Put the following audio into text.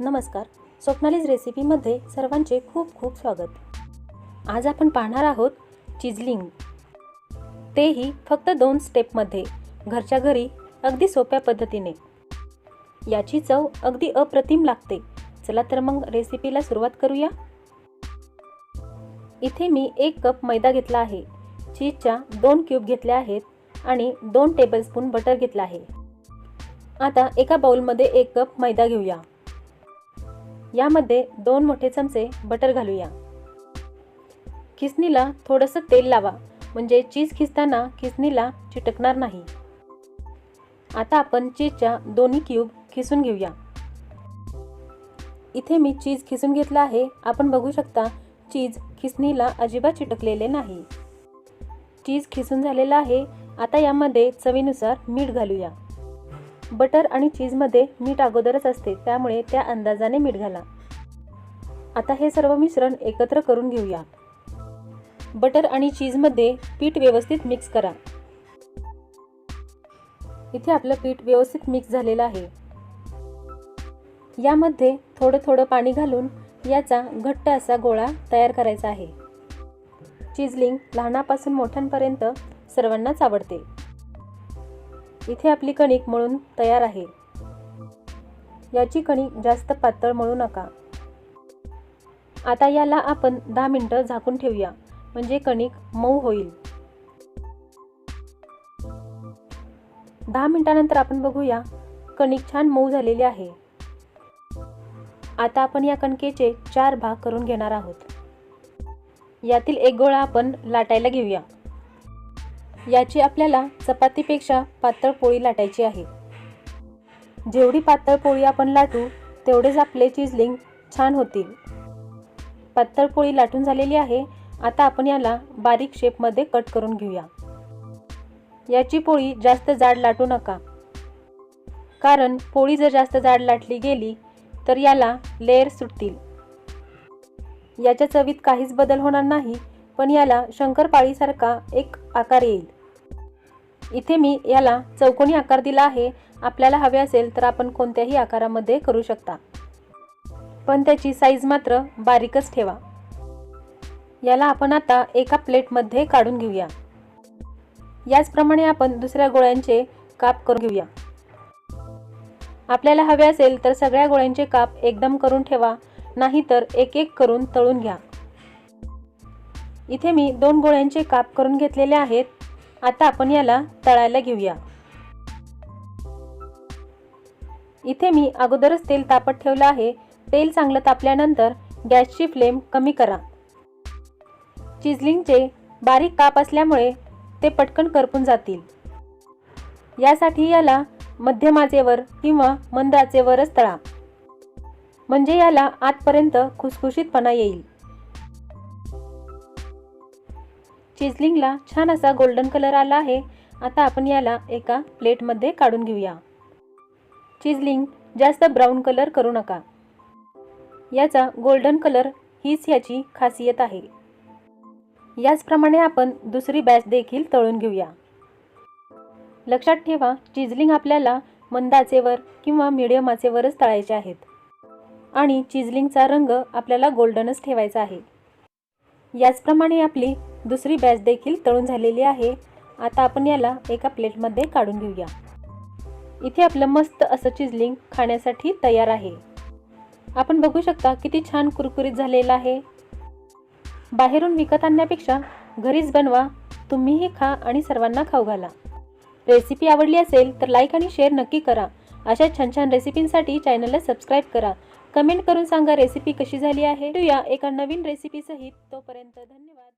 नमस्कार. स्वप्नालीज रेसिपीमध्ये सर्वांचे खूप खूप स्वागत. आज आपण पाहणार आहोत चिजलिंग. तेही फक्त दोन स्टेपमध्ये घरच्या घरी अगदी सोप्या पद्धतीने. याची चव अगदी अप्रतिम लागते. चला तर मग रेसिपीला सुरुवात करूया. इथे मी एक कप मैदा घेतला आहे. चीजच्या दोन क्यूब घेतल्या आहेत आणि दोन टेबलस्पून बटर घेतला आहे. आता एका बाउलमध्ये एक कप मैदा घेऊया. यामध्ये दोन मोठे चमचे बटर घालूया. खिसणीला थोडंसं तेल लावा म्हणजे चीज खिसताना खिसणीला चिटकणार नाही. आता आपण चीजच्या दोन्ही क्यूब खिसून घेऊया. इथे मी चीज खिसून घेतला आहे. आपण बघू शकता चीज खिसणीला अजिबात चिटकलेले नाही. चीज खिसून झालेला आहे. आता यामध्ये चवीनुसार मीठ घालूया. बटर आणि चीजमध्ये मीठ अगोदरच असते त्यामुळे त्या अंदाजाने मीठ घाला. आता हे सर्व मिश्रण एकत्र करून घेऊया. बटर आणि चीजमध्ये पीठ व्यवस्थित मिक्स करा. इथे आपलं पीठ व्यवस्थित मिक्स झालेलं आहे. यामध्ये थोडं थोडं पाणी घालून याचा घट्ट असा गोळा तयार करायचा आहे. चिजलिंग लहानापासून मोठ्यांपर्यंत सर्वांनाच आवडते. इथे आपली कणिक मळून तयार आहे. याची कणिक जास्त पातळ मळू नका. आता याला आपण दहा मिनटं झाकून ठेवूया म्हणजे कणिक मऊ होईल. दहा मिनटानंतर आपण बघूया कणिक छान मऊ झालेली आहे. आता आपण या कणकेचे चार भाग करून घेणार आहोत. यातील एक गोळा आपण लाटायला घेऊया. याची आपल्याला चपातीपेक्षा पातळ पोळी लाटायची आहे. जेवढी पातळ पोळी आपण लाटू तेवढेच आपले चिजलिंग छान होतील. पातळ पोळी लाटून झालेली आहे आता आपण याला बारीक शेपमध्ये कट करून घेऊया. याची पोळी जास्त जाड लाटू नका. कारण पोळी जर जास्त जाड लाटली गेली तर याला लेअर सुटतील. याच्या चवीत काहीच बदल होणार नाही पण याला शंकरपाळीसारखा एक आकार येईल. इथे मी याला चौकोनी आकार दिला आहे. आपल्याला हवे असेल तर आपण कोणत्याही आकारामध्ये करू शकता. पण त्याची साईज मात्र बारीकच ठेवा. याला आपण आता एका प्लेटमध्ये काढून घेऊया. याचप्रमाणे आपण दुसऱ्या गोळ्यांचे काप करून घेऊया. आपल्याला हवे असेल तर सगळ्या गोळ्यांचे काप एकदम करून ठेवा नाहीतर एक एक करून तळून घ्या. इथे मी दोन गोळ्यांचे काप करून घेतलेले आहेत. आता आपण याला तळायला घेऊया. इथे मी अगोदरच तेल तापत ठेवलं आहे. तेल चांगलं तापल्यानंतर गॅसची फ्लेम कमी करा. चिजलिंगचे बारीक काप असल्यामुळे ते पटकन करपून जातील. यासाठी याला मध्यम आचेवर किंवा मंद आचेवरच तळा. म्हणजे याला आतपर्यंत खुसखुशीतपणा येईल. चिजलिंगला छान असा गोल्डन कलर आला आहे. आता आपण याला एका प्लेटमध्ये काढून घेऊया. चिजलिंग जास्त ब्राऊन कलर करू नका. याचा गोल्डन कलर हीच याची खासियत आहे. याचप्रमाणे आपण दुसरी बॅच देखील तळून घेऊया. लक्षात ठेवा चिजलिंग आपल्याला मंद आचेवर किंवा मिडियम आचेवरच तळायचे आहेत. आणि चिजलिंगचा रंग आपल्याला गोल्डनच ठेवायचा आहे. याचप्रमाणे आपली दुसरी बॅच देखील तळून झालेली आहे. आता आपण याला एका प्लेटमध्ये काढून घेऊया. इथे आपलं मस्त असं चिजलिंग खाण्यासाठी तयार आहे. आपण बघू शकता किती छान कुरकुरीत झालेलं आहे. बाहेरून विकत आणण्यापेक्षा घरीच बनवा तुम्हीही खा आणि सर्वांना खाऊ घाला. रेसिपी आवडली असेल तर लाईक आणि शेअर नक्की करा. अशा छान छान रेसिपींसाठी चॅनलला सबस्क्राईब करा. कमेंट करून सांगा रेसिपी कशी झाली आहे. या एका नवीन रेसिपीसहित तोपर्यंत धन्यवाद.